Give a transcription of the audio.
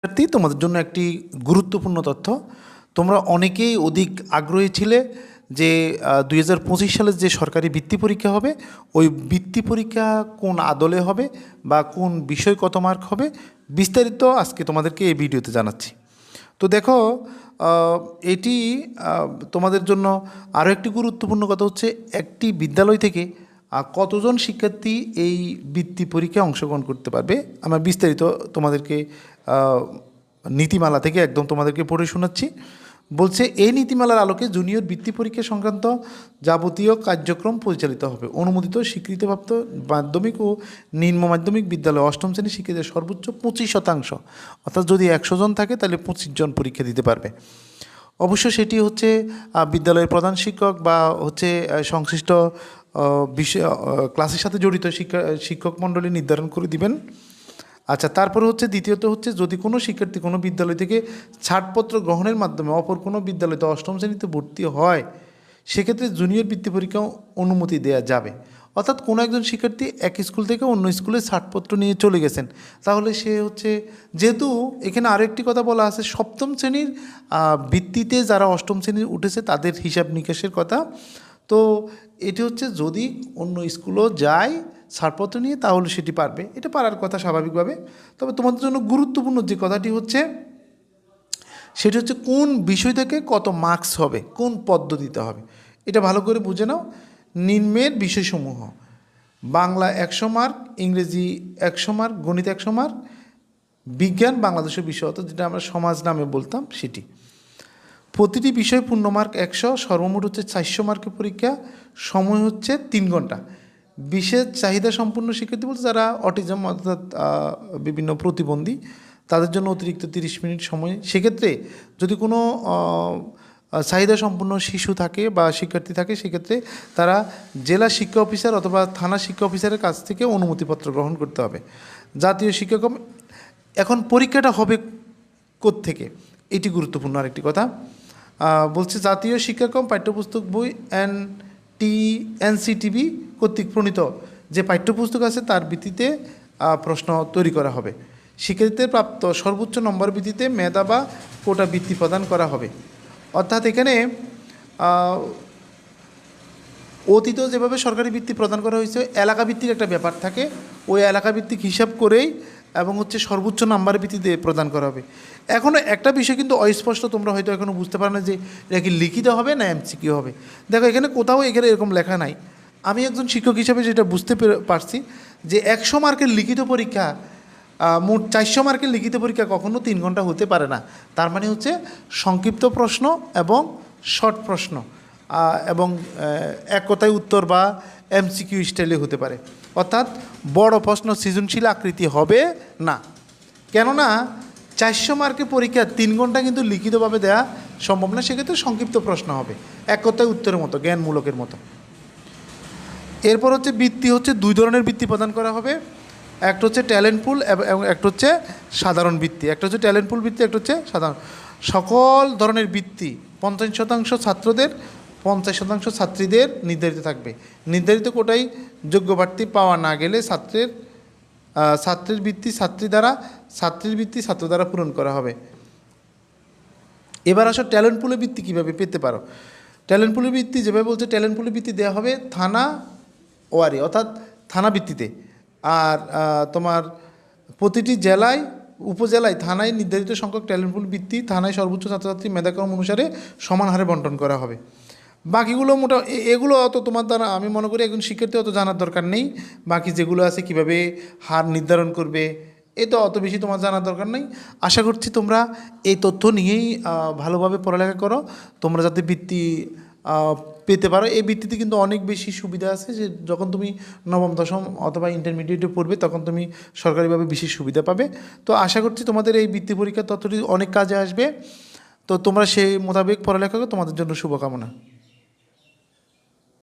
শিক্ষার্থী তোমাদের জন্য একটি গুরুত্বপূর্ণ তথ্য। তোমরা অনেকেই অধিক আগ্রহী ছিলে যে দুই হাজার পঁচিশ সালের যে সরকারি বৃত্তি পরীক্ষা হবে, ওই বৃত্তি পরীক্ষা কোন আদলে হবে বা কোন বিষয় কত মার্ক হবে, বিস্তারিত আজকে তোমাদেরকে এই ভিডিওতে জানাচ্ছি। তো দেখো এটি তোমাদের জন্য আরও একটি গুরুত্বপূর্ণ কথা হচ্ছে, একটি বিদ্যালয় থেকে আহ, কতজন শিক্ষার্থী এই বৃত্তি পরীক্ষায় অংশগ্রহণ করতে পারবে? আমরা বিস্তারিত তোমাদেরকে নীতিমালা থেকে একদম তোমাদেরকে পড়ে শোনাচ্ছি। বলছে এই নীতিমালার আলোকে জুনিয়র বৃত্তি পরীক্ষা সংক্রান্ত যাবতীয় কার্যক্রম পরিচালিত হবে। অনুমোদিত স্বীকৃতিপ্রাপ্ত মাধ্যমিক ও নিম্ন মাধ্যমিক বিদ্যালয় অষ্টম শ্রেণির শিক্ষার্থীদের সর্বোচ্চ পঁচিশ শতাংশ অর্থাৎ যদি একশো জন থাকে তাহলে পঁচিশ জন পরীক্ষা দিতে পারবে। অবশ্য সেটি হচ্ছে বিদ্যালয়ের প্রধান শিক্ষক বা হচ্ছে সংশ্লিষ্ট বিষয় ক্লাসের সাথে জড়িত, শিক্ষা, শিক্ষক মণ্ডলী নির্ধারণ করে দিবেন। আচ্ছা তারপরে হচ্ছে দ্বিতীয়ত হচ্ছে যদি কোনো শিক্ষার্থী কোনো বিদ্যালয় থেকে ছাড়পত্র গ্রহণের মাধ্যমে অপর কোনো বিদ্যালয়তে অষ্টম শ্রেণীতে ভর্তি হয়, সেক্ষেত্রে জুনিয়র বৃত্তি পরীক্ষা অনুমতি দেওয়া যাবে। অর্থাৎ কোনো একজন শিক্ষার্থী এক স্কুল থেকে অন্য স্কুলে ছাড়পত্র নিয়ে চলে গেছেন। তাহলে সে হচ্ছে, যেহেতু এখানে আরও একটি কথা বলা আছে, সপ্তম শ্রেণির ভিত্তিতে যারা অষ্টম শ্রেণির উঠেছে তাদের হিসাব নিকাশের কথা। তো এটি হচ্ছে যদি অন্য স্কুলও যায় ছাড়পত্র নিয়ে, তাহলে সেটি পারবে। এটা পারার কথা স্বাভাবিকভাবে। তবে তোমাদের জন্য গুরুত্বপূর্ণ যে কথাটি হচ্ছে, সেটি হচ্ছে কোন বিষয় থেকে কত মার্কস হবে, কোন পদ্ধতিতে হবে। এটা ভালো করে বুঝে নাও। নিম্নের বিষয়সমূহ। বাংলা একশো মার্ক ইংরেজি একশো মার্ক গণিত একশো মার্ক বিজ্ঞান বাংলাদেশের বিষয় যেটা আমরা সমাজ নামে বলতাম, সেটি। প্রতিটি বিষয় পূর্ণ মার্ক একশো, সর্বমোট হচ্ছে চারশো মার্কের পরীক্ষা, সময় হচ্ছে তিন ঘণ্টা। বিশেষ চাহিদা সম্পূর্ণ শিক্ষার্থী বলতে যারা অটিজম অর্থাৎ বিভিন্ন প্রতিবন্ধী, তাদের জন্য অতিরিক্ত তিরিশ মিনিট সময়। সেক্ষেত্রে যদি কোনো চাহিদা সম্পূর্ণ শিশু থাকে বা শিক্ষার্থী থাকে, সেক্ষেত্রে তারা জেলা শিক্ষা অফিসার অথবা থানা শিক্ষা অফিসারের কাছ থেকে অনুমতিপত্র গ্রহণ করতে হবে। জাতীয় শিক্ষাক্রম, এখন পরীক্ষাটা হবে থেকে এটি গুরুত্বপূর্ণ আরেকটি কথা। বলছে জাতীয় শিক্ষাক্রম পাঠ্যপুস্তক বই এন টি এনসিটিভি কর্তৃক প্রণীত। যে পাঠ্যপুস্তক আছে তার ভিত্তিতে প্রশ্ন তৈরি করা হবে। শিক্ষার্থীদের প্রাপ্ত সর্বোচ্চ নম্বর ভিত্তিতে মেধা বা কোটা বৃত্তি প্রদান করা হবে। অর্থাৎ এখানে অতীত যেভাবে সরকারি বৃত্তি প্রদান করা হয়েছে, এলাকা ভিত্তিক একটা ব্যাপার থাকে। ওই এলাকা ভিত্তিক হিসাব করেই এবং হচ্ছে সর্বোচ্চ নাম্বার ভিত্তিতে প্রদান করা হবে। এখনও একটা বিষয় কিন্তু অস্পষ্ট, তোমরা হয়তো এখনও বুঝতে পারো না যে এটা কি লিখিত হবে না এমসি এমসিকিউ হবে। দেখো, এখানে কোথাও এখানে এরকম লেখা নাই। আমি একজন শিক্ষক হিসাবে যেটা বুঝতে পেরে- পারছি যে একশো মার্কের লিখিত পরীক্ষা মোট চারশো মার্কের লিখিত পরীক্ষা কখনো তিন ঘণ্টা হতে পারে না। তার মানে হচ্ছে সংক্ষিপ্ত প্রশ্ন এবং শর্ট প্রশ্ন। এবং এক কথায় উত্তর বা এমসিকিউ স্টাইলে হতে পারে। অর্থাৎ বড় প্রশ্ন, সৃজনশীল আকৃতি হবে না। কেননা চারশো মার্কের পরীক্ষা তিন ঘণ্টা কিন্তু লিখিতভাবে দেওয়া সম্ভব না, সেক্ষেত্রে সংক্ষিপ্ত প্রশ্ন হবে। এক কথায় উত্তরের মতো, জ্ঞানমূলকের মতো। এরপর হচ্ছে বৃত্তি হচ্ছে দুই ধরনের বৃত্তি প্রদান করা হবে। একটা হচ্ছে ট্যালেন্ট পুল এবং একটা হচ্ছে সাধারণ বৃত্তি। একটা হচ্ছে ট্যালেন্ট পুল বৃত্তি, একটা হচ্ছে সাধারণ। সকল ধরনের বৃত্তি, পঞ্চাশ শতাংশ ছাত্রদের পঞ্চাশ শতাংশ ছাত্রীদের নির্ধারিত থাকবে। নির্ধারিত কোটাই যোগ্য প্রার্থী পাওয়া না গেলে ছাত্রের ছাত্রের বৃত্তি ছাত্রী দ্বারা, ছাত্রীর বৃত্তি ছাত্র দ্বারা পূরণ করা হবে। এবার আসো ট্যালেন্ট পুলে বৃত্তি কীভাবে পেতে পারো? ট্যালেন্ট পুলে বৃত্তি যেভাবে বলছে, ট্যালেন্ট পুলে বৃত্তি দেওয়া হবে থানা ওয়ারি, অর্থাৎ থানা ভিত্তিতে। আর তোমার প্রতিটি জেলায়, উপজেলায়, থানায় নির্ধারিত সংখ্যক ট্যালেন্ট পুল বৃত্তি থানায় সর্বোচ্চ ছাত্রছাত্রী মেধাক্রম অনুসারে সমান হারে বন্টন করা হবে। বাকিগুলো মোটা এগুলো অত তোমার দ্বারা আমি মনে করি একজন শিক্ষার্থী অত জানার দরকার নেই। বাকি যেগুলো আছে কীভাবে হার নির্ধারণ করবে, এ তো অত বেশি তোমার জানার দরকার নেই। আশা করছি তোমরা এই তথ্য নিয়েই ভালোভাবে পড়ালেখা করো। তোমরা যাতে বৃত্তি পেতে পারো। এই বৃত্তিতে কিন্তু অনেক বেশি সুবিধা আছে যে যখন তুমি নবম, দশম অথবা ইন্টারমিডিয়েটে পড়বে, তখন তুমি সরকারিভাবে বিশেষ সুবিধা পাবে। তো আশা করছি তোমাদের এই বৃত্তি পরীক্ষার তথ্যটি অনেক কাজে আসবে। তো তোমরা সেই মোতাবেক পড়ালেখা করো। তোমাদের জন্য শুভকামনা।